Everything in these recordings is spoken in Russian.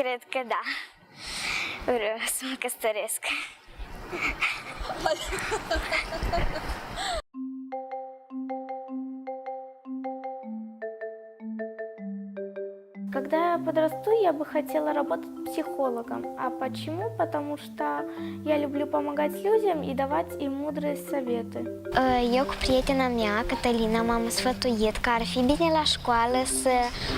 Cred că da. Vreau să Когда я подрасту, я бы хотела работать психологом. А почему? Потому что я люблю помогать людям и давать им mudre советы. Uh, Eu cu prietena mea, Cătălina, m-am sfătuit că ar fi bine la școală să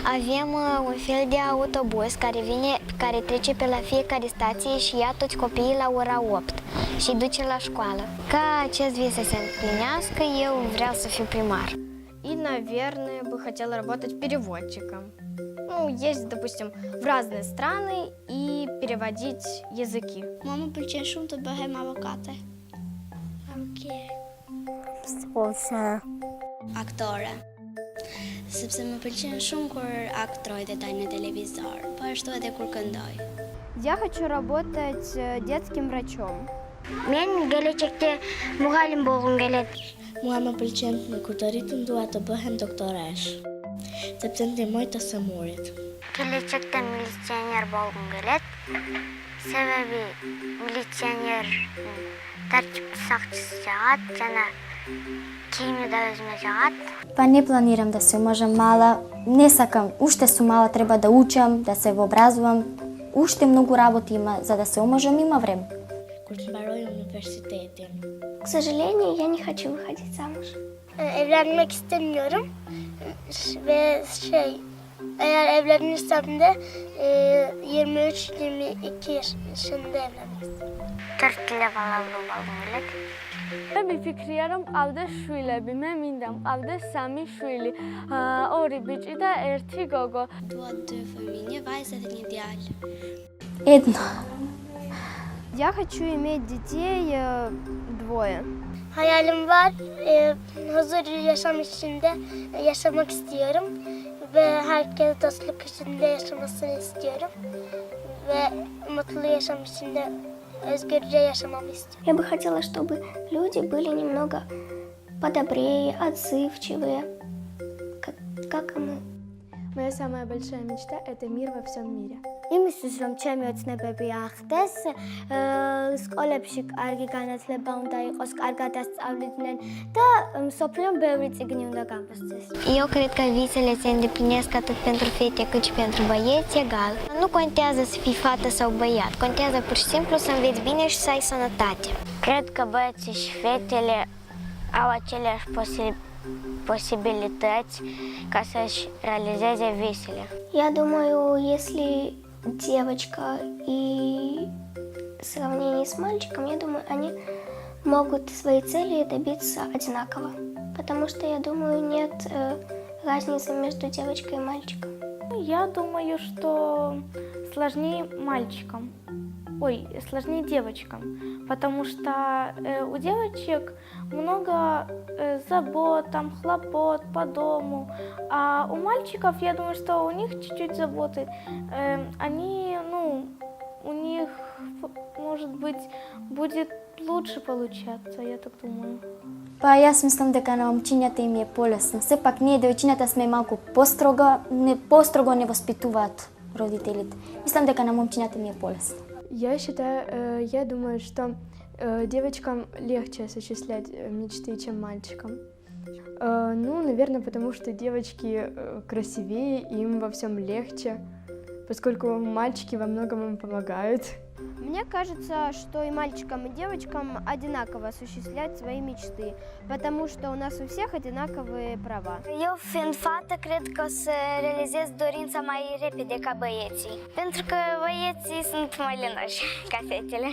avem uh, un fel de autobuz care vine, care trece pe la fiecare stație și ia toți copiii la ora 8 și duce la școală. Ca acest vis să se împlinească, eu vreau să fiu primar. И, наверное, бы хотела работать переводчиком. Ну, ездить, допустим, в разные страны и переводить языки. Place shumë të bëhem avokate. Ose Aktore. Sepse më pëlqen shumë kur aktroj dhe daj në televizor, po ashtu edhe kur këndoj. Я хочу работать э, детским врачом. Мен gelecekte muhallim болғым келеді. mua më pëlqen kur të rritem dua të bëhem doktoresh, sepse ndihmoj të sëmurit. Gelecekte militsioner болғым келеді. Себебі милиционер тәртіп сақшысы жағады жана киімі да өзіме жағады. Па не планирам да се омажам мала. Не сакам, уште сум мала, треба да учам, да се вообразувам. Уште многу работи има за да се омажам, има време. Kur të mbaroj universitetin, К сожалению, я не хочу выходить замуж. evlenmek istemiyorum ve şey eğer evlenirsem de e, 23-22 yaşında evlenmek Türkiye falan olmalı. Ben bir fikri yarım aldı şöyle bir memindem aldı sami şöyle ha ori bici de erti gogo. Edna. Я хочу иметь детей э, двое. Hayalim var. E, huzur yaşam içinde yaşamak istiyorum ve herkes dostluk içinde yaşamasını istiyorum ve mutlu yaşam içinde özgürce yaşamamı istiyorum. Я бы хотела, чтобы люди были немного подобрее, отзывчивые, как, как и мы. Моя самая большая мечта – это мир во всем мире. იმისთვის რომ ჩემი ოცნებები ახდეს, აა, სკოლებში კარგი განათლება უნდა იყოს, კარგად ასწავლიდნენ და სოფლიონ ბევრი წიგნი უნდა გამოსცეს. Eu cred că visele se îndeplinesc atât pentru fete cât și pentru băieți egal. Nu contează să fii fată sau băiat, contează pur și simplu să înveți bine și să ai sănătate. Cred că băieții și fetele au aceleași posi- posibilități ca să-și realizeze visele. Я думаю, если девочка и в сравнении с мальчиком, я думаю, они могут свои цели добиться одинаково. Потому что, я думаю, нет э, разницы между девочкой и мальчиком. Я думаю, что сложнее мальчикам. Ой, сложнее девочкам, потому что э, у девочек много э, забот, там хлопот по дому, а у мальчиков, я думаю, что у них чуть-чуть заботы. Э, они, ну, у них, может быть, будет лучше получаться, я так думаю. Па јас мислам дека на момчињата им е полесно. Сепак ние девојчината сме малку построго, не построго не воспитуваат родителите. Мислам дека на момчињата им е полесно. Я считаю, э, я думаю, что э, девочкам легче осуществлять э, мечты, чем мальчикам. Ну, наверное, потому что девочки красивее, им во всем легче, поскольку мальчики во многом им помогают. Мне кажется, что и mальчикам, и девочкам одинаково осуществлять свои мечты, потому что у нас у всех одинаковые права. Eu, fiind fată, cred că o să realizez dorința mai repede ca băieții. Pentru că băieții sunt mai lenoși ca fetele.